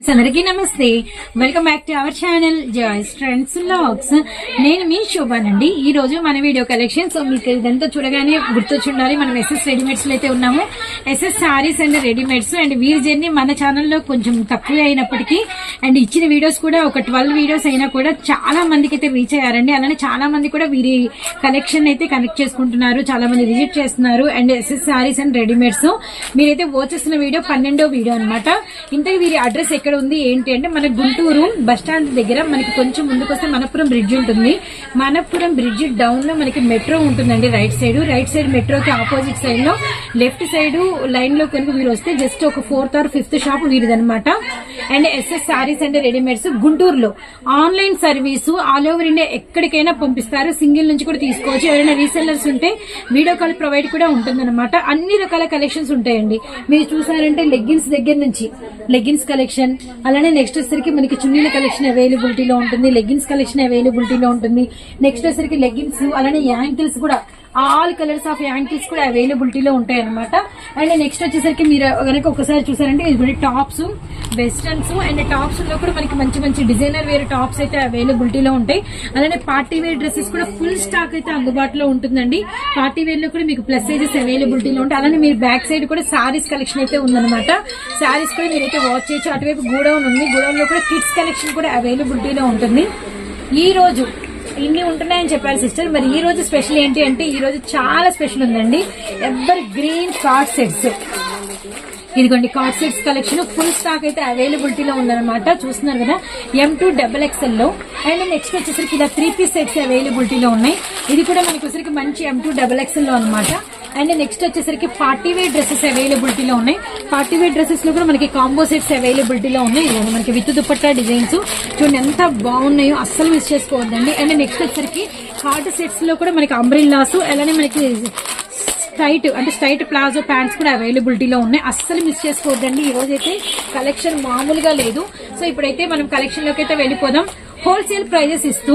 అందరికీ నమస్తే. Welcome back to our channel joys trends logs నేను మీ శోభానండి. ఈ రోజు మన వీడియో కలెక్షన్ సో మీకు ఇదంతా చూడగానే గుర్తొచ్చుండాలి. మనం ఎస్ఎస్ రెడీమేడ్స్ అయితే ఉన్నాము. SS saris and readymades and వీరి జర్నీ మన ఛానల్లో కొంచెం తక్కువ అయినప్పటికీ అండ్ ఇచ్చిన వీడియోస్ కూడా ఒక ట్వెల్వ్ వీడియోస్ అయినా కూడా చాలా మందికి అయితే రీచ్ అయ్యారండి. అలానే చాలా మంది కూడా వీరి కలెక్షన్ అయితే కనెక్ట్ చేసుకుంటున్నారు. చాలా మంది విజిట్ చేస్తున్నారు. And SS saris and readymades మీరైతే వచ్చేసిన వీడియో పన్నెండో వీడియో అనమాట ఇంతకు వీరి అడ్రస్ ఎక్కడ ఉంది ఏంటి అంటే మన గుంటూరు బస్ స్టాండ్ దగ్గర మనకి కొంచెం ముందుకు వస్తే మనపురం బ్రిడ్జ్ ఉంటుంది. మనపురం బ్రిడ్జ్ డౌన్లో మనకి మెట్రో ఉంటుందండి రైట్ సైడ్ రైట్ సైడ్ మెట్రోకి ఆపోజిట్ సైడ్లో లెఫ్ట్ సైడ్ లైన్లో కనుక మీరు వస్తే జస్ట్ ఒక fourth or fifth shop వీరిదనమాట and SS saris and readymades గుంటూరులో. Online service all over India ఎక్కడికైనా పంపిస్తారు. సింగిల్ నుంచి కూడా తీసుకోవచ్చు. ఎవరైనా రీసెల్లర్స్ ఉంటే వీడియో కాల్ ప్రొవైడ్ కూడా ఉంటుందన్నమాట. అన్ని రకాల కలెక్షన్స్ ఉంటాయండి. మీరు చూసారంటే లెగ్గిన్స్ దగ్గర నుంచి లెగ్గిన్స్ కలెక్షన్ అలానే నెక్స్ట్ వచ్చేసరికి మనకి చున్నీల కలెక్షన్ అవైలబిలిటీలో ఉంటుంది లెగ్గిన్స్ కలెక్షన్ అవైలబిలిటీలో ఉంటుంది. నెక్స్ట్ వచ్చేసరికి లెగ్గిన్స్ అలానే యాంకిల్స్ కూడా ఆల్ కలర్స్ ఆఫ్ యాంకిల్స్ కూడా అవైలబిలిటీలో ఉంటాయి అనమాట అండ్ నెక్స్ట్ వచ్చేసరికి మీరు కనుక ఒకసారి చూసారంటే ఇది టాప్స్ వెస్టర్న్స్ అండ్ టాప్స్లో కూడా మనకి మంచి మంచి డిజైనర్ వేర్ టాప్స్ అయితే అవైలబిలిటీలో ఉంటాయి. అలానే పార్టీ వేర్ డ్రెస్సెస్ కూడా ఫుల్ స్టాక్ అయితే అందుబాటులో ఉంటుందండి. పార్టీ వేర్లో కూడా మీకు ప్లస్ సైజెస్ అవైలబిలిటీలో ఉంటాయి. అలానే మీరు బ్యాక్ సైడ్ కూడా సారీస్ కలెక్షన్ అయితే ఉందన్నమాట. సారీస్ కూడా మీరైతే వాచ్ చేయొచ్చు. అటువైపు గూడౌన్ ఉంది. గూడౌన్లో కూడా కిడ్స్ కలెక్షన్ కూడా అవైలబిలిటీలో ఉంటుంది. ఈ రోజు ఇన్ని ఉంటున్నాయని చెప్పారు సిస్టర్. మరి ఈ రోజు స్పెషల్ ఏంటి అంటే ఈ రోజు చాలా స్పెషల్ ఉందండి. Evergreen cord sets. ఇదిగోండి cord sets collection full stock అయితే అవైలబిలిటీలో ఉందన్నమాట. చూస్తున్నారు కదా ఎం టూ డబల్ ఎక్స్ఎల్లో. అండ్ నెక్స్ట్ వచ్చేసరికి ఇలా త్రీ పీస్ సెట్స్ అవైలబిలిటీలో ఉన్నాయి. ఇది కూడా మనకి వచ్చేసరికి మంచి ఎం టూ డబల్ ఎక్స్ఎల్లో అనమాట అండ్ నెక్స్ట్ వచ్చేసరికి పార్టీ వేర్ డ్రెస్సెస్ అవైలబిలిటీలో ఉన్నాయి. పార్టీ వేర్ డ్రెస్సెస్లో కూడా మనకి కాంబో సెట్స్ అవైలబిలిటీలో ఉన్నాయి. ఇదిగోండి మనకి విత్ దుపట్టా డిజైన్స్ చూడండి ఎంత బాగున్నాయో అస్సలు మిస్ చేసుకోవద్దండి. అండ్ నెక్స్ట్ వచ్చేసరికి హార్ట్ సెట్స్లో కూడా మనకి అంబ్రిల్లాస్ అలానే మనకి స్ట్రైట్ అంటే స్ట్రైట్ ప్లాజో ప్యాంట్స్ కూడా అవైలబిలిటీలో ఉన్నాయి. అస్సలు మిస్ చేసుకోవద్దండి. ఈరోజైతే అయితే కలెక్షన్ మామూలుగా లేదు. సో ఇప్పుడైతే మనం కలెక్షన్లోకి అయితే వెళ్ళిపోదాం. హోల్సేల్ ప్రైజెస్ ఇస్తూ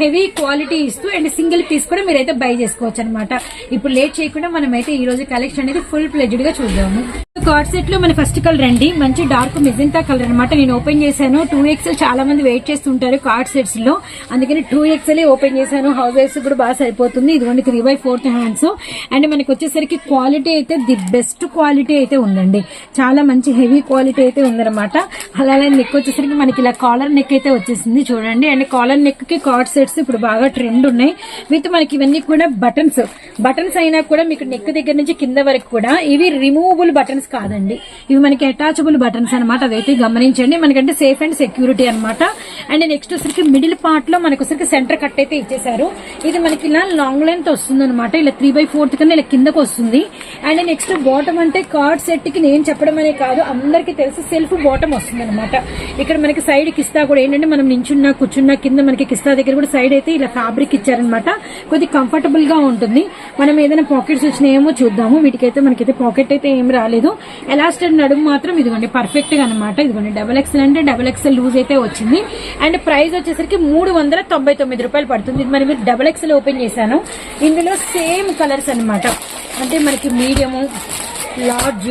హెవీ క్వాలిటీ ఇస్తూ అండ్ సింగిల్ పీస్ కూడా మీరైతే బై చేసుకోవచ్చు అనమాట ఇప్పుడు లేట్ చేయకుండా మనం అయితే ఈ రోజు కలెక్షన్ అనేది ఫుల్ ప్లెజ్డ్గా చూద్దాము. కార్డ్ సెట్లో మన ఫస్ట్ కలర్ అండి మంచి డార్క్ మిజంతా కలర్ అనమాట నేను ఓపెన్ చేశాను. టూ ఎక్స్ఎల్ చాలా మంది వెయిట్ చేస్తుంటారు కార్డ్ సెట్స్లో. అందుకని టూ ఎక్స్ఎల్ ఓపెన్ చేశాను. హౌస్ వైఫ్ కూడా బాగా సరిపోతుంది. ఇదిగోండి three by fourth hands and మనకి వచ్చేసరికి క్వాలిటీ అయితే ది బెస్ట్ క్వాలిటీ అయితే ఉందండి. చాలా మంచి హెవీ క్వాలిటీ అయితే ఉందన్నమాట. అలానే నెక్ వచ్చేసరికి మనకి ఇలా కాలర్ నెక్ అయితే వచ్చేసింది చూడండి. అండ్ కాలర్ నెక్కి కార్డ్ సెట్స్ ఇప్పుడు బాగా ట్రెండ్ ఉన్నాయి. విత్ మనకి ఇవన్నీ కూడా బటన్స్ బటన్స్ అయినా కూడా మీకు నెక్ దగ్గర నుంచి కింద వరకు కూడా ఇవి రిమూవబుల్ బటన్స్ కాదండి. ఇవి మనకి అటాచబుల్ బటన్స్ అనమాట అదైతే గమనించండి. మనకంటే సేఫ్ అండ్ సెక్యూరిటీ అనమాట అండ్ నెక్స్ట్ వచ్చరికి మిడిల్ పార్ట్లో మనకు వచ్చరికి సెంటర్ కట్ అయితే ఇచ్చేసారు ఇది మనకి ఇలా లాంగ్ లెంత్ వస్తుంది అనమాట ఇలా త్రీ బై ఫోర్త్ కన్నా ఇలా కిందకు వస్తుంది. అండ్ నెక్స్ట్ బాటమ్ అంటే కార్డ్ సెట్కి నేను చెప్పడం అనే కాదు. అందరికీ తెలుసు సెల్ఫ్ బాటమ్ వస్తుంది అనమాట ఇక్కడ మనకి సైడ్ కిస్తా కూడా ఏంటంటే మనం నించున్నా కూర్చున్నా కింద మనకి కిస్తా దగ్గర కూడా సైడ్ అయితే ఇలా ఫ్యాబ్రిక్ ఇచ్చారనమాట కొద్ది కంఫర్టబుల్గా ఉంటుంది. మనం ఏదైనా పాకెట్స్ వచ్చినాయేమో చూద్దాము. వీటికైతే మనకైతే పాకెట్ అయితే ఏం రాలేదు. ఎలాస్టెడ్ నడుము మాత్రం ఇదిగోండి పర్ఫెక్ట్గా అనమాట ఇదిగోండి డబల్ ఎక్స్ఎల్ అంటే డబల్ ఎక్స్ఎల్ లూజ్ అయితే వచ్చింది. అండ్ ప్రైస్ వచ్చేసరికి మూడు వందల తొంభై తొమ్మిది రూపాయలు పడుతుంది. ఇది మరి మీరు డబల్ ఎక్స్ఎల్ ఓపెన్ చేశాను. ఇందులో సేమ్ కలర్స్ అన్నమాట. అంటే మనకి medium large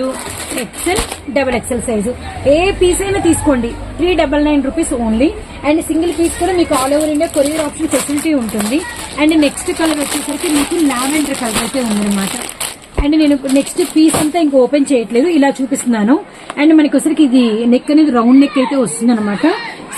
XL double XL size ఏ పీస్ అయినా తీసుకోండి. Three double nine rupees only and single piece కూడా మీకు all over India courier option facility ఉంటుంది. అండ్ నెక్స్ట్ కలర్ వచ్చేసరికి మీకు లావెండర్ కలర్ అయితే ఉందన్నమాట. అండ్ నేను నెక్స్ట్ పీస్ అంతా ఇంకా ఓపెన్ చేయట్లేదు ఇలా చూపిస్తున్నాను. అండ్ మనకి వచ్చరికి ఇది నెక్ అనేది రౌండ్ నెక్ అయితే వస్తుంది అనమాట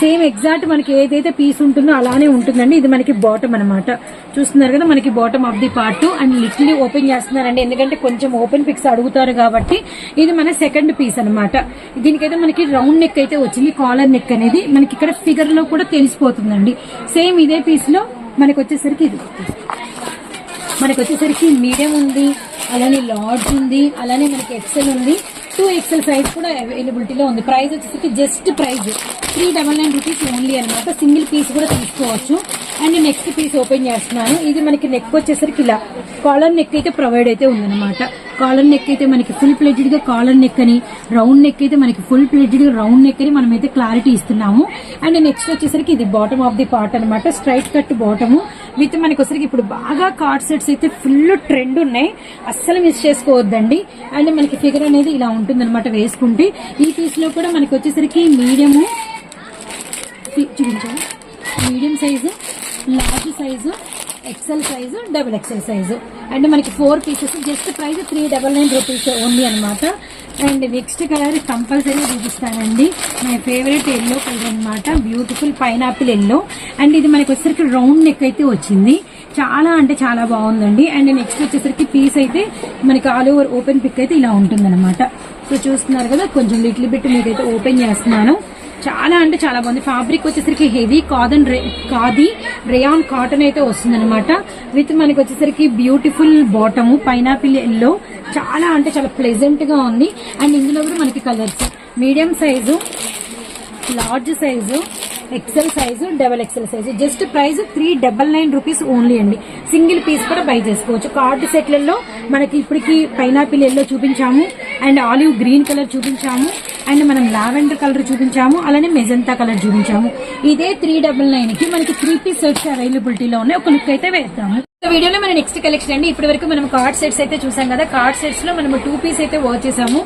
సేమ్ ఎగ్జాక్ట్ మనకి ఏదైతే పీస్ ఉంటుందో అలానే ఉంటుందండి. ఇది మనకి బాటమ్ అనమాట చూస్తున్నారు కదా మనకి bottom of the part and లిటిల్లీ open చేస్తున్నారండి. ఎందుకంటే కొంచెం ఓపెన్ పిక్స్ అడుగుతారు కాబట్టి ఇది మన సెకండ్ పీస్ అనమాట దీనికైతే మనకి రౌండ్ నెక్ అయితే వచ్చింది. కాలర్ నెక్ అనేది మనకి ఇక్కడ ఫిగర్లో కూడా తెలిసిపోతుందండి. సేమ్ ఇదే పీస్లో మనకి వచ్చేసరికి ఇది. మనకి వచ్చేసరికి మీడియం ఉంది అలానే లార్జ్ ఉంది అలానే మనకి ఎక్సెల్ ఉంది. టూ ఎక్సెల్ సైజ్ కూడా అవైలబిలిటీలో ఉంది. ప్రైస్ వచ్చేసరికి just price three double nine rupees only అనమాట సింగిల్ పీస్ కూడా తీసుకోవచ్చు. అండ్ నెక్స్ట్ పీస్ ఓపెన్ చేస్తున్నాను. ఇది మనకి నెక్ వచ్చేసరికి ఇలా కాలర్ నెక్ అయితే ప్రొవైడ్ అయితే ఉందన్నమాట. కాలర్ నెక్ అయితే మనకి ఫుల్ ప్లేటెడ్గా కాలర్ నెక్ అని రౌండ్ నెక్ అయితే మనకి ఫుల్ ప్లేటెడ్గా రౌండ్ నెక్ అని మనం అయితే క్లారిటీ ఇస్తున్నాము. అండ్ నెక్స్ట్ వచ్చేసరికి ఇది బాటమ్ ఆఫ్ ది పార్ట్ అనమాట స్ట్రైట్ కట్ బాటము విత్ మనకి వచ్చరికి ఇప్పుడు బాగా కార్డ్ సెట్స్ అయితే ఫుల్ ట్రెండ్ ఉన్నాయి. అస్సలు మిస్ చేసుకోవద్దండి. అండ్ మనకి ఫిగర్ అనేది ఇలా ఉంటుంది అనమాట వేసుకుంటే. ఈ పీస్లో కూడా మనకి వచ్చేసరికి మీడియము చూపించాను medium size large size XL size double XL size. And మనకి four pieces just price three double nine rupees only అనమాట అండ్ నెక్స్ట్ కలర్ కంపల్సరీ చూపిస్తానండి. మై ఫేవరెట్ ఎల్లో కలర్ అనమాట బ్యూటిఫుల్ పైనాపిల్ ఎల్లో అండ్ ఇది మనకి వచ్చేసరికి round neck అయితే వచ్చింది. చాలా అంటే చాలా బాగుందండి. అండ్ నెక్స్ట్ వచ్చేసరికి పీస్ అయితే మనకి ఆల్ ఓవర్ ఓపెన్ పిక్ అయితే ఇలా ఉంటుంది ఇప్పుడు చూస్తున్నారు కదా కొంచెం లిటిల్ బిట్ మీకైతే ఓపెన్ చేస్తున్నాను. చాలా అంటే చాలా బాగుంది ఫ్యాబ్రిక్ వచ్చేసరికి హెవీ కాదన్ కాది రేయాన్ కాటన్ అయితే వస్తుంది అనమాట విత్ మనకి వచ్చేసరికి బ్యూటిఫుల్ బాటమ్ పైనాపిల్ ఎల్లో చాలా అంటే చాలా ప్లెజెంట్గా ఉంది. అండ్ ఇందులో కూడా మనకి colours medium size large size XL size double XL size just price three double nine rupees only అండి. సింగిల్ పీస్ కూడా బై చేసుకోవచ్చు. కార్డ్ సెట్లలో మనకి ఇప్పటికి పైనాపిల్ ఎల్లో చూపించాము అండ్ ఆలివ్ గ్రీన్ కలర్ చూపించాము అండ్ మనం లావెండర్ కలర్ చూపించాము అలానే మెజంతా కలర్ చూపించాము. ఇదే త్రీ డబల్ నైన్కి మనకి త్రీ పీస్ సెట్స్ అవైలబిలిటీలో ఉన్నాయి. ఒక లుక్ అయితే వేస్తాము. వీడియోలో మన నెక్స్ట్ కలెక్షన్ అండి. ఇప్పటి వరకు మనం కార్డ్ సెట్స్ అయితే చూసాం కదా. కార్డ్ సెట్స్లో మనం టూ పీస్ అయితే వాచ్ చేసాము.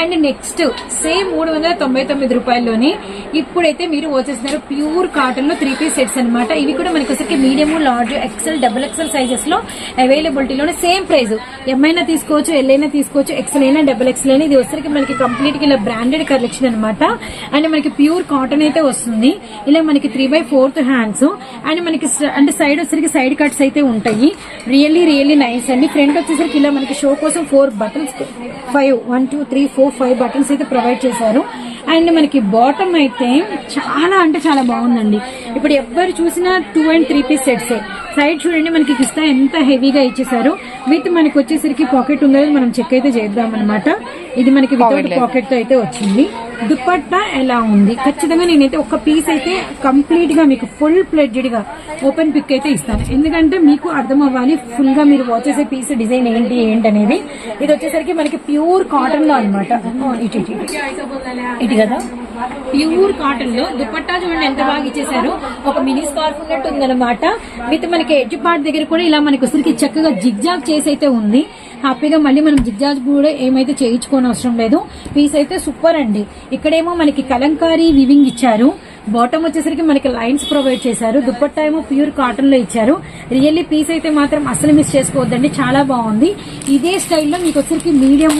అండ్ నెక్స్ట్ సేమ్ మూడు వందల తొంభై తొమ్మిది రూపాయల్లోనే ఇప్పుడైతే మీరు వర్క్ చేస్తున్నారు ప్యూర్ కాటన్లో త్రీ పీస్ సెట్స్ అనమాట ఇవి కూడా మనకి వచ్చరికి medium large XL double XL సైజెస్లో అవైలబిలిటీలోనే సేమ్ ప్రైస్ ఎంఐనా తీసుకోవచ్చు ఎల్ఐనా తీసుకోవచ్చు ఎక్సెల్ అయినా డబుల్ ఎక్సెల్ అయినా. ఇది వచ్చరికి మనకి కంప్లీట్గా ఇలా బ్రాండెడ్ కలెక్షన్ అనమాట అండ్ మనకి ప్యూర్ కాటన్ అయితే వస్తుంది. ఇలా మనకి three by fourth hands and మనకి అంటే సైడ్ వచ్చరికి సైడ్ కట్స్ అయితే ఉంటాయి. రియల్లీ రియల్లీ నైస్ అండి. ఫ్రంట్ వచ్చేసరికి ఇలా మనకి షో కోసం four buttons five one two three four five buttons అయితే ప్రొవైడ్ చేశారు. అండ్ మనకి బాటమ్ అయితే చాలా అంటే చాలా బాగుందండి. ఇప్పుడు ఎవ్వరు చూసినా two and three piece sets side చూడండి మనకి కిస్తా ఎంత హెవీగా ఇచ్చేసారు విత్ మనకి వచ్చేసరికి పాకెట్ ఉందో మనం చెక్ అయితే చేద్దాం అనమాట ఇది మనకి వితౌట్ పాకెట్తో అయితే వచ్చింది. దుపట్టా ఎలా ఉంది? ఖచ్చితంగా నేనైతే ఒక పీస్ అయితే కంప్లీట్గా మీకు ఫుల్ ప్లెడ్జెడ్గా ఓపెన్ పిక్ అయితే ఇస్తాను. ఎందుకంటే మీకు అర్థం అవ్వాలి ఫుల్గా మీరు వాచ్ చేసే పీస్ డిజైన్ ఏంటి ఏంటి అనేది ఇది వచ్చేసరికి మనకి ప్యూర్ కాటన్లో అనమాట ఇటు ఇటు ఇటు. కదా? ప్యూర్ కాటన్లో దుపట్టా చూడండి ఎంత బాగా ఇచ్చేసారు ఒక మినీ స్కార్ఫ్ ఉన్నట్టు ఉందన్నమాట. విత్ మనకి ఎడ్జ్ పార్ట్ దగ్గర కూడా ఇలా మనకి ఉసిరికి చక్కగా జిగ్జాగ్ చేసి అయితే ఉంది. హ్యాపీగా మళ్ళీ మనం జిగ్జాగ్ కూడా ఏమైతే చేయించుకోని అవసరం లేదు. పీస్ అయితే సూపర్ అండి. ఇక్కడేమో మనకి కలంకారీ వివింగ్ ఇచ్చారు. బాటమ్ వచ్చేసరికి మనకి లైన్స్ ప్రొవైడ్ చేశారు. దుప్పట్టా ఏమో ప్యూర్ కాటన్లో ఇచ్చారు. రియల్లీ పీస్ అయితే మాత్రం అసలు మిస్ చేసుకోవద్దండి. చాలా బాగుంది. ఇదే స్టైల్లో మీకు వచ్చరికి medium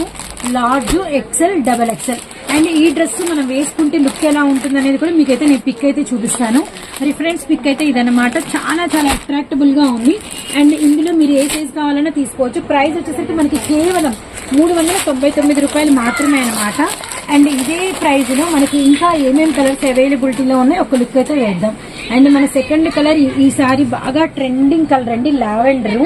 large XL double XL and ఈ డ్రెస్ మనం వేసుకుంటే లుక్ ఎలా ఉంటుంది అనేది కూడా మీకైతే నేను పిక్ అయితే చూపిస్తాను. రిఫరెన్స్ పిక్ అయితే ఇదనమాట చాలా చాలా అట్రాక్టబుల్గా ఉంది. అండ్ ఇందులో మీరు ఏ సైజ్ కావాలన్నా తీసుకోవచ్చు. ప్రైస్ వచ్చేసరికి మనకి కేవలం మూడు వందల తొంభై తొమ్మిది రూపాయలు మాత్రమే అనమాట అండ్ ఇదే ప్రైస్లో మనకి ఇంకా ఏమేమి కలర్స్ అవైలబిలిటీలో ఉన్నాయి ఒక లుక్ అయితే వేద్దాం. అండ్ మన సెకండ్ కలర్ ఈసారి బాగా ట్రెండింగ్ కలర్ అండి లావెండర్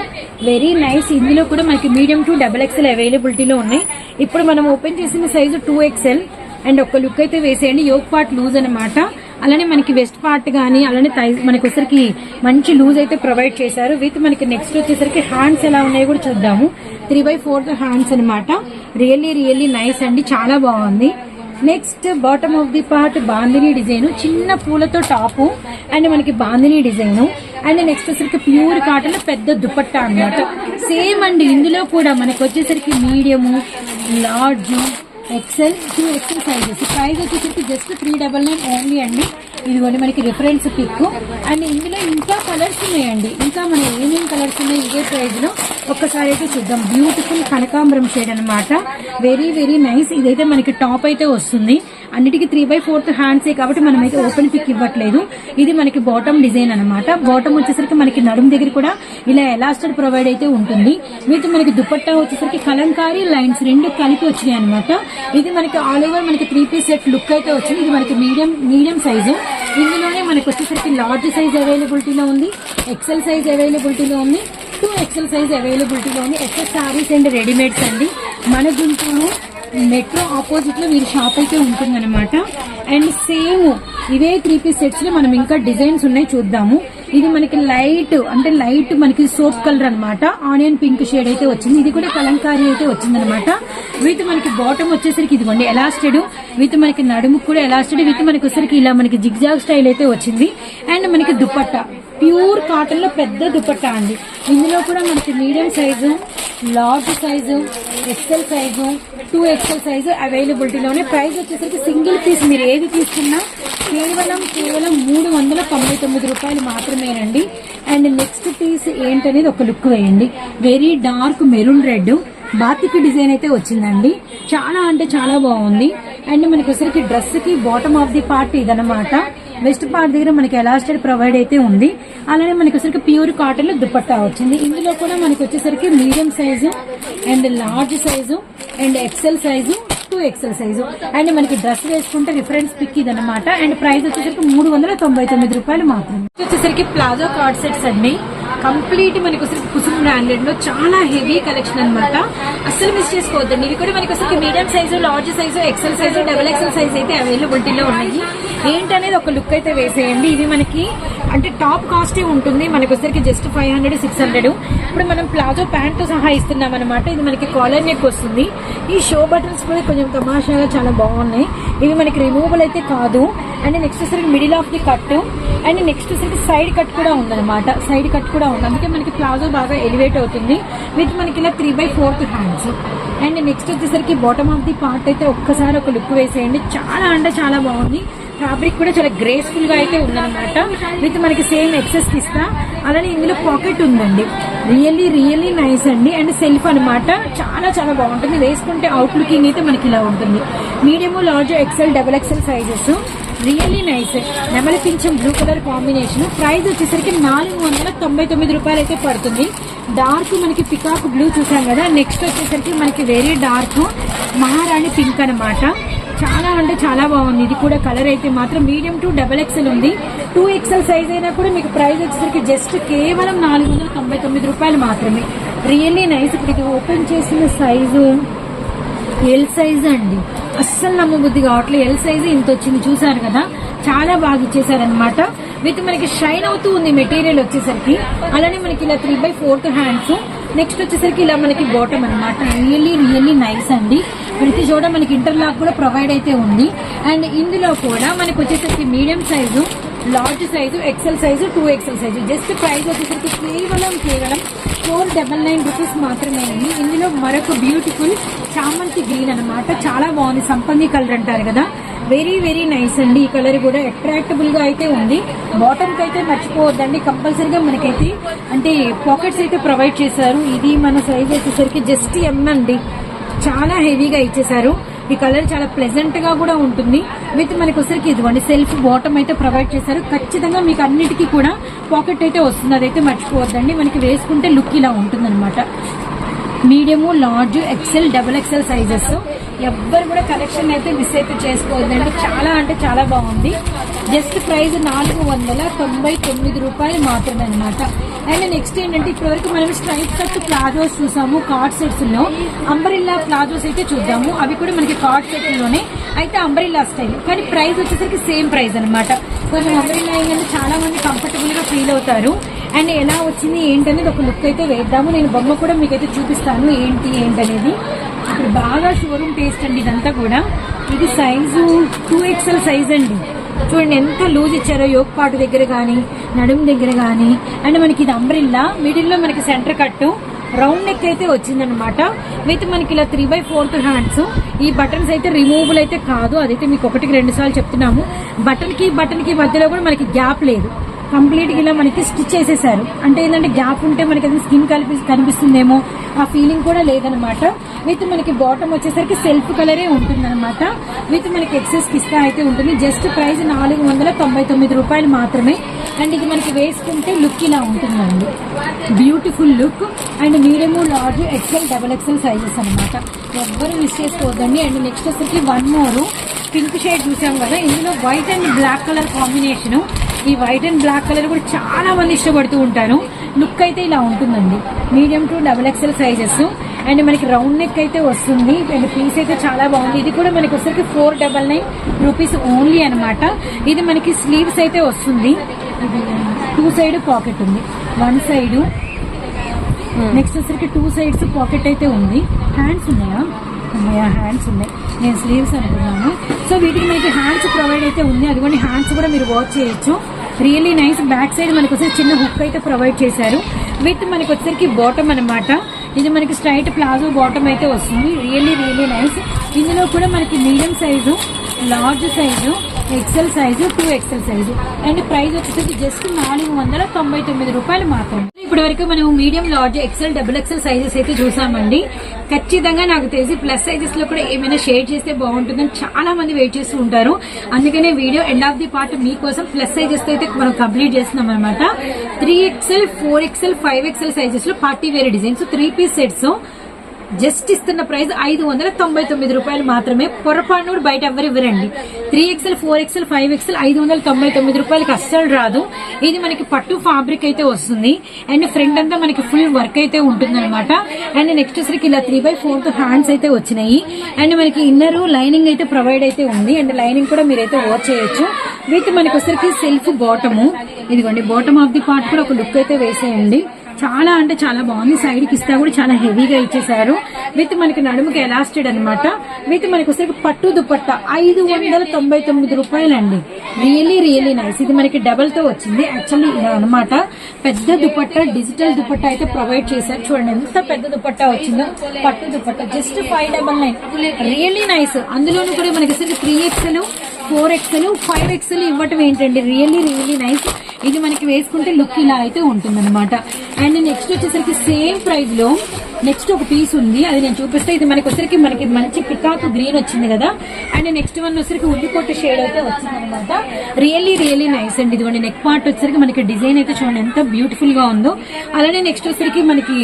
వెరీ నైస్ ఇందులో కూడా మనకి మీడియం టు డబల్ ఎక్స్ఎల్ అవైలబిలిటీలో ఉన్నాయి. ఇప్పుడు మనం ఓపెన్ చేసిన సైజు టూ ఎక్స్ఎల్ అండ్ ఒక లుక్ అయితే వేసేయండి. యోగ్ పార్ట్ లూజ్ అనమాట అలానే మనకి వెస్ట్ పార్ట్ కానీ అలానే థై మనకి వచ్చరికి మంచి లూజ్ అయితే ప్రొవైడ్ చేశారు. విత్ మనకి నెక్స్ట్ వచ్చేసరికి హ్యాండ్స్ ఎలా ఉన్నాయో కూడా చూద్దాము. త్రీ బై ఫోర్త్ హ్యాండ్స్ అనమాట రియల్లీ రియల్లీ నైస్ అండి. చాలా బాగుంది. Next bottom of the part bandhani design. చిన్న పూలతో టాపు అండ్ మనకి బాందిని డిజైన్. అండ్ నెక్స్ట్ వచ్చేసరికి ప్యూర్ కాటన్ పెద్ద దుపట్టా అన్నమాట. సేమ్ అండి. ఇందులో కూడా మనకి వచ్చేసరికి medium large XL two XL sizes price వచ్చేసరికి just three double nine only అండి. ఇదిగోండి మనకి రిఫరెన్స్ పిక్ అండ్ ఇందులో ఇంకా కలర్స్ ఉన్నాయండి. ఇంకా మన ఏమేమి కలర్స్ ఉన్నాయి ఇదే ప్రైస్లో. ఒక్కసారి అయితే చూద్దాం. బ్యూటిఫుల్ కనకాంబరం షేడ్ అన్నమాట. వెరీ వెరీ నైస్ ఇదైతే మనకి టాప్ అయితే వస్తుంది. అన్నిటికీ త్రీ బై ఫోర్త్ హ్యాండ్సే కాబట్టి మనం అయితే ఓపెన్ పిక్ ఇవ్వట్లేదు. ఇది మనకి బాటమ్ డిజైన్ అన్నమాట. బాటమ్ వచ్చేసరికి మనకి నడుము దగ్గర కూడా ఇలా ఎలాస్టర్ ప్రొవైడ్ అయితే ఉంటుంది. వీటి మనకి దుపట్టా వచ్చేసరికి కలంకారీ లైన్స్ రెండు కలిపి వచ్చినాయి అనమాట ఇది మనకి ఆల్ ఓవర్ మనకి త్రీ పీస్ సెట్ లుక్ అయితే వచ్చింది. ఇది మనకి మీడియం మీడియం సైజు ఇందులోనే మనకు వచ్చేసరికి లార్జ్ సైజ్ అవైలబిలిటీలో ఉంది ఎక్సెల్ సైజ్ అవైలబిలిటీలో ఉంది టూ ఎక్సెల్ సైజ్ అవైలబిలిటీలో ఉంది. ఎక్సెల్ సారీస్ అండ్ రెడీమేడ్స్ అండి. మన గుంటూరు మెట్రో ఆపోజిట్లో మీరు వీరి షాప్ అయితే ఉంటుందన్నమాట. అండ్ సేమ్ ఇవే త్రీ పీస్ సెట్స్లో మనం ఇంకా డిజైన్స్ ఉన్నాయి చూద్దాము. ఇది మనకి లైట్ అంటే లైట్ మనకి సోప్ కలర్ అన్నమాట. ఆనియన్ పింక్ షేడ్ అయితే వచ్చింది. ఇది కూడా కలంకారీ అయితే వచ్చింది అనమాట విత్ మనకి బాటమ్ వచ్చేసరికి ఇదిగోండి ఎలాస్టెడ్. విత్ మనకి నడుము కూడా ఎలాస్టెడ్. విత్ మనకి వచ్చేసరికి ఇలా మనకి జిగ్జాగ్ స్టైల్ అయితే వచ్చింది. అండ్ మనకి దుపట్టా. ప్యూర్ కాటన్లో పెద్ద దుపట్టా అండి. ఇందులో కూడా మనకి medium size large size XL size two XL size అవైలబిలిటీలోనే price వచ్చేసరికి సింగిల్ పీస్ మీరు ఏది తీసుకున్నా కేవలం కేవలం మూడు వందల తొంభై తొమ్మిది రూపాయలు మాత్రమేనండి. అండ్ నెక్స్ట్ పీస్ ఏంటనేది ఒక లుక్ వేయండి. వెరీ డార్క్ మెరూన్ రెడ్ బాతికి డిజైన్ అయితే వచ్చిందండి. చాలా అంటే చాలా బాగుంది. అండ్ మనకి వచ్చరికి డ్రెస్కి బాటమ్ ఆఫ్ ది పార్ట్ ఇదనమాట వెస్ట్ పార్ట్ దగ్గర మనకి ఎలాస్టెడ్ ప్రొవైడ్ అయితే ఉంది. అలానే మనకి వచ్చరికి ప్యూర్ కాటన్లో దుపట్టా వచ్చింది. ఇందులో కూడా మనకి వచ్చేసరికి medium size and large size and XL size two XL size and మనకి డ్రెస్ వేసుకుంటే రిఫరెన్స్ పిక్ ఇది అనమాట అండ్ ప్రైస్ వచ్చేసరికి మూడు వందల తొంభై తొమ్మిది రూపాయలు మాత్రమే. వచ్చేసరికి ప్లాజో కార్డ్ సెట్స్ అండి. కంప్లీట్ మనకి వచ్చేసరికి కుసుమ్ బ్రాండెడ్లో చాలా హెవీ కలెక్షన్ అన్నమాట. అస్సలు మిస్ చేసుకోవద్దండి. ఇవి కూడా మనకి వచ్చేసరికి medium size large size XL size double XL size అయితే అవైలబిలిటీలో ఉన్నాయి. ఏంటనేది ఒక లుక్ అయితే వేసేయండి. ఇవి మనకి అంటే టాప్ కాస్టే ఉంటుంది. మనకి వచ్చరికి just five hundred six hundred ఇప్పుడు మనం ప్లాజో ప్యాంట్తో సహా ఇస్తున్నాం అనమాట ఇది మనకి కాలర్ నెక్ వస్తుంది. ఈ షో బటన్స్ కూడా కొంచెం తమాషాగా చాలా బాగున్నాయి. ఇవి మనకి రిమూవబుల్ అయితే కాదు. అండ్ నెక్స్ట్ వచ్చేసరికి middle of the cut and next వచ్చేసరికి సైడ్ కట్ కూడా ఉందన్నమాట. సైడ్ కట్ కూడా ఉంది. అందుకే మనకి ప్లాజో బాగా ఎలివేట్ అవుతుంది. విత్ మనకి ఇలా three by fourth hands and next వచ్చేసరికి బాటమ్ ఆఫ్ ది పార్ట్ అయితే ఒక్కసారి ఒక లుక్ వేసేయండి. చాలా అంటే చాలా బాగుంది. ఫ్యాబ్రిక్ కూడా చాలా గ్రేస్ఫుల్గా అయితే ఉందన్నమాట. విత్ మనకి సేమ్ ఎక్సెస్ ఇస్తా అలానే ఇందులో పాకెట్ ఉందండి. రియల్లీ రియల్లీ నైస్ అండి. అండ్ సెల్ఫ్ అనమాట చాలా చాలా బాగుంటుంది. వేసుకుంటే అవుట్ లుకింగ్ అయితే మనకి ఇలా ఉంటుంది. Medium large XL double XL sizes really nice నెమలి పింఛం బ్లూ కలర్ కాంబినేషన్ ప్రైస్ వచ్చేసరికి నాలుగు వందల తొంభై తొమ్మిది రూపాయలు అయితే పడుతుంది. డార్క్ మనకి పికాక్ బ్లూ చూసాం కదా. నెక్స్ట్ వచ్చేసరికి మనకి వెరీ డార్క్ మహారాణి పింక్ అనమాట చాలా అంటే చాలా బాగుంది. ఇది కూడా కలర్ అయితే మాత్రం మీడియం టు డబల్ ఎక్సెల్ ఉంది. టూ ఎక్సెల్ సైజ్ అయినా కూడా మీకు ప్రైస్ వచ్చేసరికి జస్ట్ కేవలం నాలుగు వందల తొంభై తొమ్మిది రూపాయలు మాత్రమే. రియల్లీ నైస్ ఇప్పుడు ఇది ఓపెన్ చేసిన సైజు ఎల్ సైజ్ అండి. అస్సలు నమ్మబుద్ధి కావట్లేదు. ఎల్ సైజ్ ఇంత వచ్చింది చూసారు కదా? చాలా బాగా ఇచ్చేసారనమాట విత్ మనకి షైన్ అవుతూ ఉంది మెటీరియల్ వచ్చేసరికి. అలానే మనకి ఇలా three by fourth hands next వచ్చేసరికి ఇలా మనకి బాటమ్ అనమాట రియల్లీ రియల్లీ నైస్ అండి. ప్రతి చోట మనకి ఇంటర్లాక్ కూడా ప్రొవైడ్ అయితే ఉంది. అండ్ ఇందులో కూడా మనకు వచ్చేసరికి medium size large size XL size two XL size just price వచ్చేసరికి కేవలం కేవలం ఫోర్ డబల్ నైన్ రూపీస్ మాత్రమే మాత్రమేనండి ఇందులో మరొక బ్యూటిఫుల్ చామంతి గ్రీన్ అన్నమాట. చాలా బాగుంది. సంపంగి కలర్ అంటారు కదా. వెరీ వెరీ నైస్ అండి. ఈ కలర్ కూడా అట్రాక్టబుల్గా అయితే ఉంది. బాటమ్కి అయితే మర్చిపోవద్దండి. కంపల్సరీగా మనకైతే అంటే పాకెట్స్ అయితే ప్రొవైడ్ చేశారు. ఇది మన సైజ్ వచ్చేసరికి జస్ట్ ఎమ్ అండి. చాలా హెవీగా ఇచ్చేసారు ఈ కలర్ చాలా ప్లెజెంట్గా కూడా ఉంటుంది. విత్ మనకు వచ్చరికి ఇదిగోండి సెల్ఫ్ బాటమ్ అయితే ప్రొవైడ్ చేశారు. ఖచ్చితంగా మీకు అన్నిటికీ కూడా పాకెట్ అయితే వస్తుంది. అదైతే మర్చిపోవద్దండి. మనకి వేసుకుంటే లుక్ ఇలా ఉంటుంది medium large XL double XL sizes ఎవ్వరు కూడా కలెక్షన్ అయితే మిస్ అయితే చేసుకోవద్దండి. చాలా అంటే చాలా బాగుంది. జస్ట్ ప్రైస్ నాలుగు వందల తొంభై తొమ్మిది రూపాయలు మాత్రమే అనమాట అండ్ నెక్స్ట్ ఏంటంటే ఇప్పటివరకు మనం స్ట్రైట్ కట్ ప్లాజోస్ చూసాము కార్డ్ సెట్స్లో అంబ్రిల్లా ప్లాజోస్ అయితే చూద్దాము. అవి కూడా మనకి కార్డ్ సెట్లోనే అయితే అంబ్రిల్లా స్టైల్. కానీ ప్రైస్ వచ్చేసరికి సేమ్ ప్రైస్ అనమాట కొంచెం అంబ్రిల్లా ఏంటంటే చాలా మంది కంఫర్టబుల్గా ఫీల్ అవుతారు. అండ్ ఎలా వచ్చింది ఏంటనేది ఒక లుక్ అయితే వేద్దాము. నేను బొమ్మ కూడా మీకైతే చూపిస్తాను ఏంటి ఏంటనేది. ఇప్పుడు బాగా షోరూమ్ టేస్ట్ అండి ఇదంతా కూడా. ఇది సైజు టూ ఎక్స్ఎల్ సైజ్ అండి. చూడండి ఎంత లూజ్ ఇచ్చారో యోగ్ పాటు దగ్గర కానీ నడుము దగ్గర కానీ అండ్ మనకి ఇది అంబ్రిల్లా మిడిల్లో మనకి సెంటర్ కట్టు రౌండ్ నెక్ అయితే వచ్చిందనమాట విత్ మనకి ఇలా త్రీ బై ఫోర్త్ హ్యాండ్స్ ఈ బటన్స్ అయితే రిమూవబుల్ అయితే కాదు. అదైతే మీకు ఒకటికి రెండు సార్లు చెప్తున్నాము. బటన్కి బటన్కి మధ్యలో కూడా మనకి గ్యాప్ లేదు. కంప్లీట్గా ఇలా మనకి స్టిచ్ చేసేసారు. అంటే ఏంటంటే గ్యాప్ ఉంటే మనకి అది స్కిన్ కలిపి కనిపిస్తుందేమో ఆ ఫీలింగ్ కూడా లేదనమాట విత్ మనకి బాటమ్ వచ్చేసరికి సెల్ఫ్ కలరే ఉంటుందన్నమాట. విత్ మనకి ఎక్సెస్ కిస్తా అయితే ఉంటుంది. జస్ట్ ప్రైస్ నాలుగు వందల తొంభై తొమ్మిది రూపాయలు మాత్రమే. అండ్ ఇది మనకి వేసుకుంటే లుక్ ఇలా ఉంటుందండి. బ్యూటిఫుల్ లుక్ అండ్ మీరేమో large XL double XL sizes అనమాట ఎవ్వరూ మిస్ చేసుకోవద్దండి. అండ్ నెక్స్ట్ వచ్చేసరికి వన్ మోరు పింక్ షేడ్ చూసాం కదా. ఇందులో white and black colour combination ఈ వైట్ అండ్ బ్లాక్ కలర్ కూడా చాలా మంది ఇష్టపడుతూ ఉంటారు. లుక్ అయితే ఇలా ఉంటుందండి. Medium to double XL sizes. And మనకి రౌండ్ నెక్ అయితే వస్తుంది. అండ్ పీస్ అయితే చాలా బాగుంది. ఇది కూడా మనకి వచ్చరికి four double nine rupees only అనమాట ఇది మనకి స్లీవ్స్ అయితే వస్తుంది. ఇది టూ సైడ్ పాకెట్ ఉంది. One side. నెక్స్ట్ వచ్చరికి టూ సైడ్స్ పాకెట్ అయితే ఉంది. హ్యాండ్స్ ఉన్నాయా? ఉన్నాయా? హ్యాండ్స్ ఉన్నాయి. నేను స్లీవ్స్ అనుకున్నాను. సో వీటికి మనకి హ్యాండ్స్ ప్రొవైడ్ అయితే ఉంది. అదిగోండి హ్యాండ్స్ కూడా మీరు వాచ్ చేయొచ్చు. రియల్లీ నైస్ బ్యాక్ సైడ్ మనకి వచ్చేసి చిన్న హుక్ అయితే ప్రొవైడ్ చేశారు. విత్ మనకి వచ్చేసరికి బాటమ్ అన్నమాట. ఇది మనకి స్ట్రైట్ ప్లాజో బాటమ్ అయితే వస్తుంది. రియల్లీ రియల్లీ నైస్ ఇందులో కూడా మనకి medium size large size XL size two XL size and price వచ్చేసి జస్ట్ నాలుగు వందల తొంభై తొమ్మిది రూపాయలు మాత్రమే. ఇప్పటి వరకు మనం medium large XL double XL sizes అయితే చూసామండి. ఖచ్చితంగా నాకు తెలిసి ప్లస్ సైజెస్లో కూడా ఏమైనా షేర్ చేస్తే బాగుంటుందని చాలా మంది వెయిట్ చేస్తూ ఉంటారు. అందుకనే video end of the part మీకోసం ప్లస్ సైజెస్తో అయితే మనం కంప్లీట్ చేస్తున్నాం అనమాట three XL four XL five XL సైజెస్లో party wear designs three piece sets just ఇస్తున్న ప్రైస్ ఐదు వందల తొంభై తొమ్మిది రూపాయలు మాత్రమే. పొరపాటు కూడా బయట ఎవరు ఇవ్వరండి. Three XL four XL five XL ఐదు వందల తొంభై తొమ్మిది రూపాయలకి అస్సలు రాదు. ఇది మనకి పట్టు ఫ్యాబ్రిక్ అయితే వస్తుంది. అండ్ ఫ్రంట్ అంతా మనకి ఫుల్ వర్క్ అయితే ఉంటుంది అనమాట అండ్ నెక్స్ట్ వచ్చరికి ఇలా త్రీ బై ఫోర్త్ హ్యాండ్స్ అయితే వచ్చినాయి. అండ్ మనకి ఇన్నర్ లైనింగ్ అయితే ప్రొవైడ్ అయితే ఉంది. అండ్ లైనింగ్ కూడా మీరైతే వాచ్ చేయొచ్చు. విత్ మనకి వచ్చరికి సెల్ఫ్ బాటము ఇదిగోండి బాటమ్ ఆఫ్ ది పార్ట్ కూడా ఒక లుక్ అయితే వేసేయండి. చాలా అంటే చాలా బాగుంది. సైడ్కి ఇస్తా కూడా చాలా హెవీగా ఇచ్చేసారు విత్ మనకి నడుముకి ఎలాస్టెడ్ అనమాట విత్ మనకి వచ్చేసరికి పట్టు దుపట్ట ఐదు వందల తొంభై తొమ్మిది రూపాయలండి. రియలీ రియలీ నైస్ ఇది మనకి డబల్తో వచ్చింది. యాక్చువల్లీ అనమాట పెద్ద దుపట్ట డిజిటల్ దుపట్ట అయితే ప్రొవైడ్ చేశారు. చూడండి ఎంత పెద్ద దుపట్ట వచ్చిందో. పట్టు dupatta. Just five double nine really nice అందులోనూ కూడా మనకి అసలు three XL four XL five XL ఇవ్వటం ఏంటండి? రియల్లీ రియల్లీ నైస్ ఇది మనకి వేసుకుంటే లుక్ ఇలా అయితే ఉంటుంది అనమాట అండ్ నెక్స్ట్ వచ్చేసరికి సేమ్ ప్రైస్లో నెక్స్ట్ ఒక పీస్ ఉంది. అది నేను చూపిస్తే. ఇది మనకి వచ్చరికి మనకి మంచి పికాక్ గ్రీన్ వచ్చింది కదా. అండ్ నెక్స్ట్ వన్ వచ్చరికి ఉల్లిపొట్టు షేడ్ అయితే వచ్చింది అనమాట రియల్లీ రియల్లీ నైస్ అండి ఇదిగోండి. నెక్ పార్ట్ వచ్చరికి మనకి డిజైన్ అయితే చూడండి ఎంత బ్యూటిఫుల్గా ఉందో. అలానే నెక్స్ట్ వచ్చరికి మనకి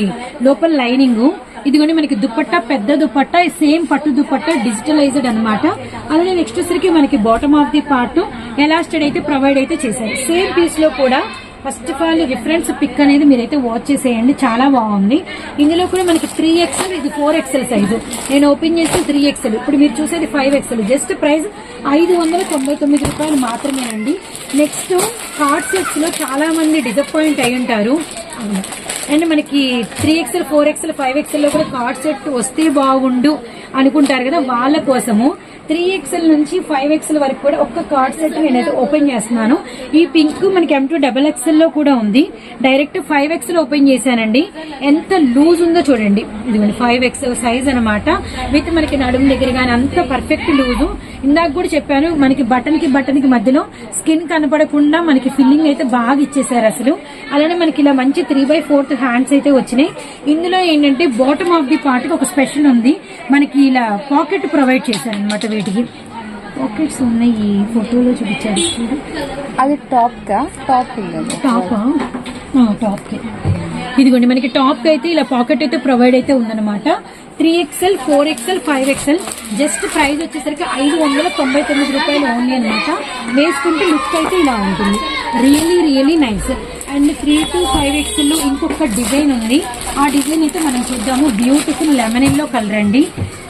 లోపల లైనింగ్ ఇదిగోండి మనకి దుప్పట్ట పెద్ద దుప్పట్ట సేమ్ పట్టు దుప్పట్ట డిజిటలైజ్డ్ అనమాట అలానే నెక్స్ట్ వచ్చరికి మనకి బాటమ్ ఆఫ్ ది పార్ట్ ఎలాస్టెడ్ అయితే ప్రొవైడ్ అయితే చేశారు. సేమ్ పీస్లో కూడా first of all reference pic అనేది మీరైతే వాచ్ చేసేయండి. చాలా బాగుంది. ఇందులో కూడా మనకి త్రీ ఎక్స్ఎల్ ఇది ఫోర్ ఎక్స్ఎల్ సైజు నేను ఓపెన్ చేస్తే త్రీ ఎక్స్ఎల్ ఇప్పుడు మీరు చూసేది ఫైవ్ ఎక్స్ఎల్ జస్ట్ ప్రైస్ ఐదు వందల తొంభై తొమ్మిది రూపాయలు మాత్రమేనండి. నెక్స్ట్ కార్డ్ సెట్స్లో చాలా మంది డిసప్పాయింట్ అయి ఉంటారు. అండ్ మనకి three XL four XL five ఎక్సెల్లో కూడా కార్డ్ సెట్ వస్తే బాగుండు అనుకుంటారు కదా వాళ్ళ కోసము. త్రీ ఎక్స్ఎల్ నుంచి ఫైవ్ ఎక్స్ఎల్ వరకు కూడా ఒక్క కార్డ్ సెట్ నేనైతే ఓపెన్ చేస్తున్నాను. ఈ పింక్ మనకి ఎం టూ డబల్ ఎక్స్ఎల్లో కూడా ఉంది. డైరెక్ట్ ఫైవ్ ఎక్స్ఎల్ ఓపెన్ చేశానండి. ఎంత లూజ్ ఉందో చూడండి. ఇదిగోండి ఫైవ్ ఎక్స్ఎల్ సైజ్ అనమాట విత్ మనకి నడుము దగ్గర కానీ అంత పర్ఫెక్ట్ లూజు. ఇందాక కూడా చెప్పాను మనకి బటన్కి బటన్కి మధ్యలో స్కిన్ కనపడకుండా మనకి ఫిల్లింగ్ అయితే బాగా ఇచ్చేసారు అసలు. అలానే మనకి ఇలా మంచి త్రీ బై ఫోర్త్ హ్యాండ్స్ అయితే వచ్చినాయి. ఇందులో ఏంటంటే బాటమ్ ఆఫ్ ది పార్ట్ ఒక స్పెషల్ ఉంది. మనకి ఇలా పాకెట్ ప్రొవైడ్ చేశారు అనమాట వీటికి. పాకెట్స్ ఉన్నాయి ఈ ఫోటోలో చూపించారు అది టాప్ టాప్ టాప్ టాప్కి. ఇదిగోండి మనకి టాప్కి అయితే ఇలా పాకెట్ అయితే ప్రొవైడ్ అయితే ఉందన్నమాట. Three XL four XL five XL just price వచ్చేసరికి ఐదు వందల తొంభై తొమ్మిది రూపాయలు ఓన్లీ అనమాట వేసుకుంటే లుక్ అయితే ఇలా ఉంటుంది. Really really nice and three to five ఎక్స్ఎల్లో ఇంకొక డిజైన్ ఉంది. ఆ డిజైన్ అయితే మనం చూద్దాము. బ్యూటిఫుల్ లెమన్ ఎల్లో కలర్ అండి.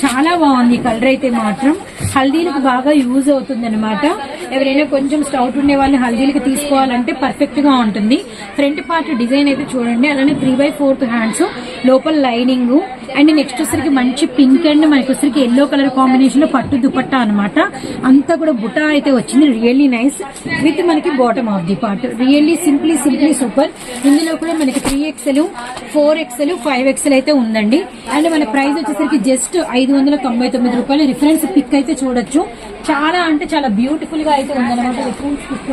చాలా బాగుంది కలర్ అయితే మాత్రం. హల్దీలకు బాగా యూజ్ అవుతుంది అనమాట ఎవరైనా కొంచెం స్టౌట్ ఉండే వాళ్ళని హల్దీలకు తీసుకోవాలంటే పర్ఫెక్ట్గా ఉంటుంది. ఫ్రంట్ పార్ట్ డిజైన్ అయితే చూడండి. అలానే త్రీ బై ఫోర్త్ హ్యాండ్స్ లోపల లైనింగ్ అండ్ నెక్స్ట్ వచ్చరికి మంచి పింక్ అండ్ మనకి వచ్చరికి ఎల్లో కలర్ కాంబినేషన్లో పట్టు దుపట్టా అనమాట అంతా కూడా బుటా అయితే వచ్చింది. రియల్లీ నైస్ విత్ మనకి bottom of the part really simply simply super ఇందులో కూడా మనకి three XL four XL five XL అయితే ఉందండి. అండ్ మన ప్రైస్ వచ్చేసరికి జస్ట్ ఐదు వందల తొంభై తొమ్మిది రూపాయలు. రిఫరెన్స్ పిక్ అయితే చూడొచ్చు. చాలా అంటే చాలా బ్యూటిఫుల్గా అయితే ఉందన్నమాట రిఫరెన్స్ పిక్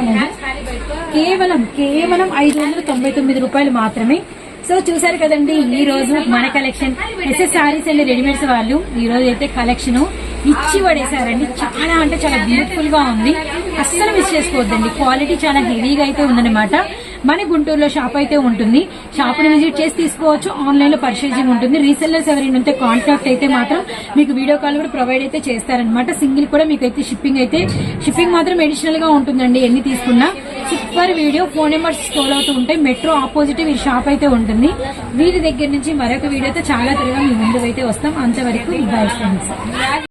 కేవలం కేవలం ఐదు వందల తొంభై తొమ్మిది రూపాయలు మాత్రమే. సో చూసారు కదండి ఈ రోజు మన collection SS sarees and readymades వాళ్ళు ఈ రోజు అయితే కలెక్షన్ ఇచ్చి పడేశారండి. చాలా అంటే చాలా బ్యూటిఫుల్గా ఉంది. అస్సలు మిస్ చేసుకోవద్దండి. క్వాలిటీ చాలా హెవీగా అయితే ఉందన్నమాట. మన గుంటూరులో షాప్ అయితే ఉంటుంది. షాప్ని విజిట్ చేసి తీసుకోవచ్చు. ఆన్లైన్లో పర్చేజింగ్ ఉంటుంది. రీసెల్లర్స్ ఎవరైనా ఉంటే కాంటాక్ట్ అయితే మాత్రం మీకు వీడియో కాల్ కూడా ప్రొవైడ్ అయితే చేస్తారనమాట సింగిల్ కూడా మీకు అయితే షిప్పింగ్ అయితే షిప్పింగ్ మాత్రం అడిషనల్గా ఉంటుందండి ఎన్ని తీసుకున్నా. Super video phone numbers store అవుతూ ఉంటాయి. మెట్రో ఆపోజిట్ వీరి షాప్ అయితే ఉంటుంది. వీరి దగ్గర నుంచి మరొక వీడియోతో చాలా త్వరగా మీ ముందుకు అయితే వస్తాం. అంతవరకు బై ఫ్రెండ్స్.